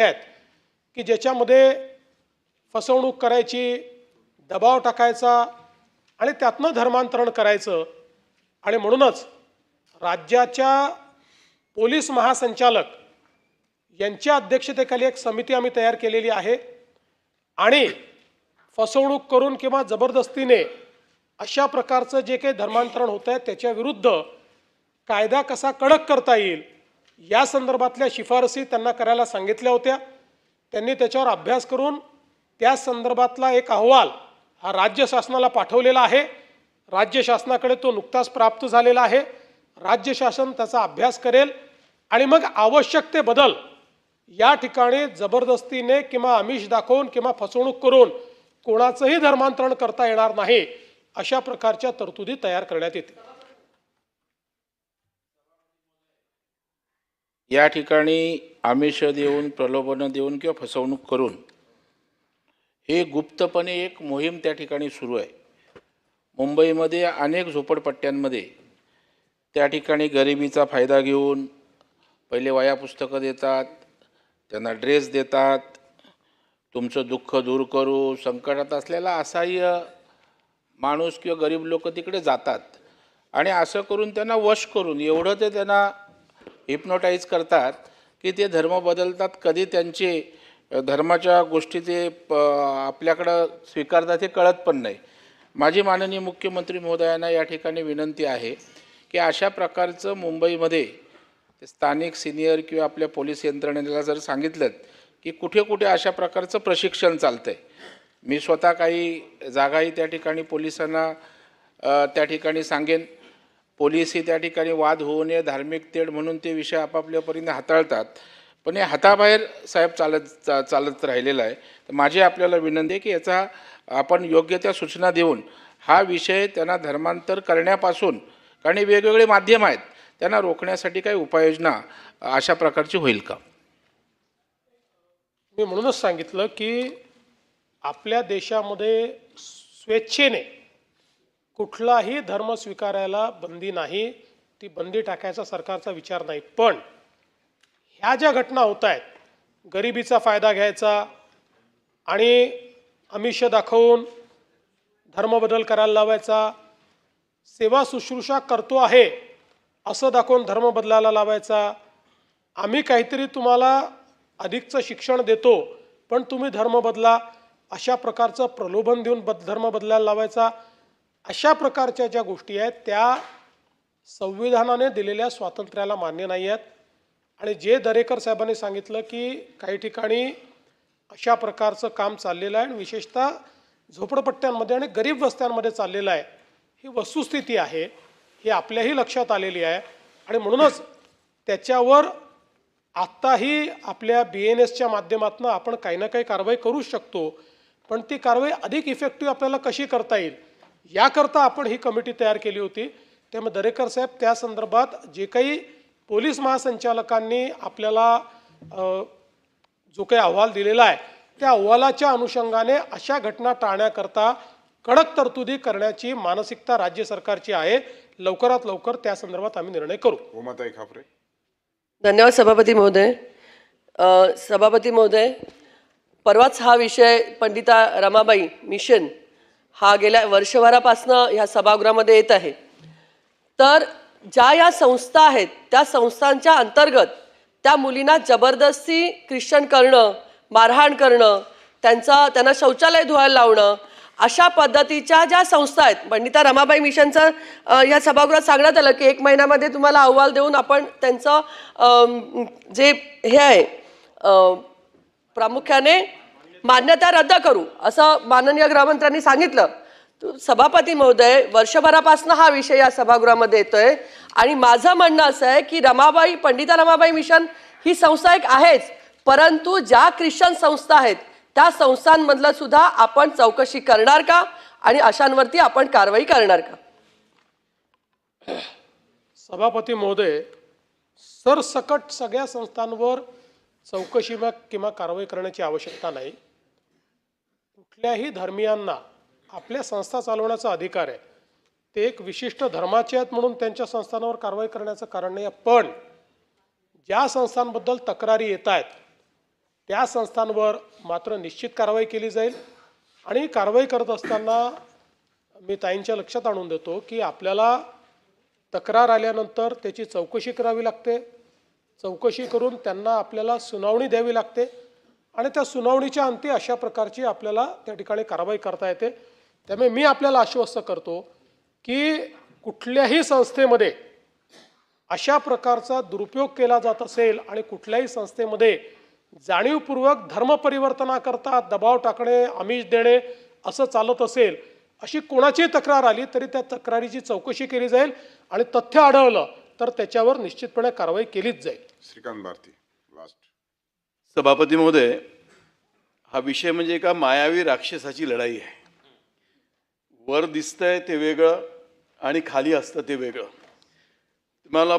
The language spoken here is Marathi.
आहेत की ज्याच्यामध्ये फसवणूक करायची दबाव टाकायचा आणि त्यातनं धर्मांतरण करायचं. आणि म्हणूनच राज्याच्या पोलीस महासंचालक यांच्या अध्यक्षतेखाली एक समिती आम्ही तयार केलेली आहे. आणि फसवणूक करून किंवा जबरदस्तीने अशा प्रकारचं जे काही धर्मांतरण होतं आहे त्याच्या विरुद्ध कायदा कसा कडक करता येईल या संदर्भातल्या शिफारसी त्यांना करायला सांगितल्या होत्या. त्यांनी त्याच्यावर अभ्यास करून त्या संदर्भातला एक अहवाल हा राज्य शासनाला पाठवलेला आहे. राज्य शासनाकडे तो नुकताच प्राप्त झालेला आहे. राज्य शासन त्याचा अभ्यास करेल आणि मग आवश्यक ते बदल या ठिकाणी जबरदस्तीने किंवा आमिष दाखवून किंवा फसवणूक करून कोणाचंही धर्मांतरण करता येणार नाही अशा प्रकारच्या तरतुदी तयार करण्यात येतील. या ठिकाणी आमिष देऊन प्रलोभनं देऊन किंवा फसवणूक करून हे गुप्तपणे एक मोहीम त्या ठिकाणी सुरू आहे. मुंबईमध्ये अनेक झोपडपट्ट्यांमध्ये त्या ठिकाणी गरिबीचा फायदा घेऊन पहिले वया पुस्तकं देतात त्यांना ड्रेस देतात तुमचं दुःख दूर करू संकटात असलेला असह्य माणूस किंवा गरीब लोक तिकडे जातात. आणि असं करून त्यांना वश करून एवढं ते त्यांना हिप्नोटाईज करतात की ते धर्म बदलतात कधी त्यांचे धर्माच्या गोष्टी ते प आपल्याकडं स्वीकारतात हे कळत पण नाही. माझी माननीय मुख्यमंत्री महोदयांना या ठिकाणी विनंती आहे की अशा प्रकारचं मुंबईमध्ये स्थानिक सिनियर किंवा आपल्या पोलीस यंत्रणेला जर सांगितलं की कुठे कुठे अशा प्रकारचं प्रशिक्षण चालतं आहे मी स्वतः काही जागाही त्या ठिकाणी पोलिसांना त्या ठिकाणी सांगेन. पोलीसही त्या ठिकाणी वाद होऊ नये धार्मिक तेढ म्हणून ते विषय आपापल्या परीने हाताळतात. पण हे हाताबाहेर साहेब चालत चा चालत राहिलेला आहे. तर माझी आपल्याला विनंती आहे की याचा आपण योग्य त्या सूचना देऊन हा विषय त्यांना धर्मांतर करण्यापासून कारण हे वेगवेगळे माध्यम आहेत त्यांना रोखण्यासाठी काही उपाययोजना अशा प्रकारची होईल का? मी म्हणूनच सांगितलं की आपल्या देशामध्ये स्वेच्छेने कुठलाही धर्म स्वीकारायला बंदी नाही ती बंदी टाकायचा सरकारचा विचार नाही. पण ह्या ज्या घटना होत आहेत गरिबीचा फायदा घ्यायचा आणि आमिष दाखवून धर्म बदल करायला लावायचा सेवा शुश्रूषा करतो आहे असं दाखवून धर्म बदलायला लावायचा आम्ही काहीतरी तुम्हाला अधिकचं शिक्षण देतो पण तुम्ही धर्म बदला अशा प्रकारचं प्रलोभन देऊन बद धर्म बदलायला लावायचा अशा प्रकारच्या ज्या गोष्टी आहेत त्या संविधानाने दिलेल्या स्वातंत्र्याला मान्य नाही आहेत. आणि जे दरेकर साहेबांनी सांगितलं की काही ठिकाणी अशा प्रकारचं काम चाललेलं आहे आणि विशेषतः झोपडपट्ट्यांमध्ये आणि गरीब वस्त्यांमध्ये चाललेलं आहे ही वस्तुस्थिती आहे ही आपल्याही लक्षात आलेली आहे. आणि म्हणूनच त्याच्यावर आत्ताही आपल्या बी एन एसच्या माध्यमातून आपण काही ना काही कारवाई करू शकतो पण ती कारवाई अधिक इफेक्टिव्ह आपल्याला कशी करता येईल याकरता आपण ही कमिटी तयार केली होती. त्यामुळे दरेकर साहेब त्या संदर्भात जे काही पोलीस महासंचालकांनी आपल्याला जो काही अहवाल दिलेला आहे त्या अहवालाच्या अनुषंगाने अशा घटना टाळण्याकरता कडक तरतुदी करण्याची मानसिकता राज्य सरकारची आहे. लवकरात लवकर त्या संदर्भात आम्ही निर्णय करू. उमाताई खापरे. धन्यवाद सभापती महोदय. सभापती महोदय परवाच हा विषय पंडिता रमाबाई मिशन हा गेल्या वर्षभरापासनं ह्या सभागृहामध्ये येत आहे. तर ज्या या संस्था आहेत त्या संस्थांच्या अंतर्गत त्या मुलींना जबरदस्ती ख्रिश्चन करणं मारहाण करणं त्यांचा त्यांना शौचालय धुवायला लावणं अशा पद्धतीच्या ज्या संस्था आहेत पंडिता रमाबाई मिशनचं या सभागृहात सांगण्यात आलं की एक महिन्यामध्ये तुम्हाला अहवाल देऊन आपण त्यांचं जे हे आहे प्रामुख्याने मान्यता रद्द करू असं माननीय गृहमंत्र्यांनी सांगितलं. सभापती महोदय वर्षभरापासून हा विषय या सभागृहामध्ये येतोय. आणि माझं म्हणणं असं आहे की रमाबाई पंडिता रमाबाई मिशन ही संस्था एक आहेच. परंतु ज्या ख्रिश्चन संस्था आहेत त्या संस्थांमधलं सुद्धा आपण चौकशी करणार का? आणि अशांवरती आपण कारवाई करणार का? सभापती महोदय सरसकट सगळ्या संस्थांवर चौकशी किंवा कारवाई करण्याची आवश्यकता नाही. कुठल्याही धर्मियांना आपल्या संस्था चालवण्याचा अधिकार आहे. ते एक विशिष्ट धर्माचे आहेत म्हणून त्यांच्या संस्थांवर कारवाई करण्याचं कारण नाही आहे. पण ज्या संस्थांबद्दल तक्रारी येत आहेत त्या संस्थांवर मात्र निश्चित कारवाई केली जाईल. आणि कारवाई करत असताना मी ताईंच्या लक्षात आणून देतो की आपल्याला तक्रार आल्यानंतर त्याची चौकशी करावी लागते. चौकशी करून त्यांना आपल्याला सुनावणी द्यावी लागते. आणि त्या सुनावणीच्या अंती अशा प्रकारची आपल्याला त्या ठिकाणी कारवाई करता येते. त्यामुळे मी आपल्याला आश्वस्त करतो की कुठल्याही संस्थेमध्ये अशा प्रकारचा दुरुपयोग केला जात असेल आणि कुठल्याही संस्थेमध्ये जाणीवपूर्वक धर्मपरिवर्तनाकरता दबाव टाकणे आमिष देणे असं चालत असेल अशी कोणाची तक्रार आली तरी त्या तक्रारीची चौकशी केली जाईल आणि तथ्य आढळलं तर त्याच्यावर निश्चितपणे कारवाई केलीच जाईल. श्रीकांत भारती लास्ट सभापती महोदय हा विषय म्हणजे एका मायावी राक्षसाची लढाई आहे. वर दिसतंय ते वेगळं आणि खाली असतं ते वेगळं. तुम्हाला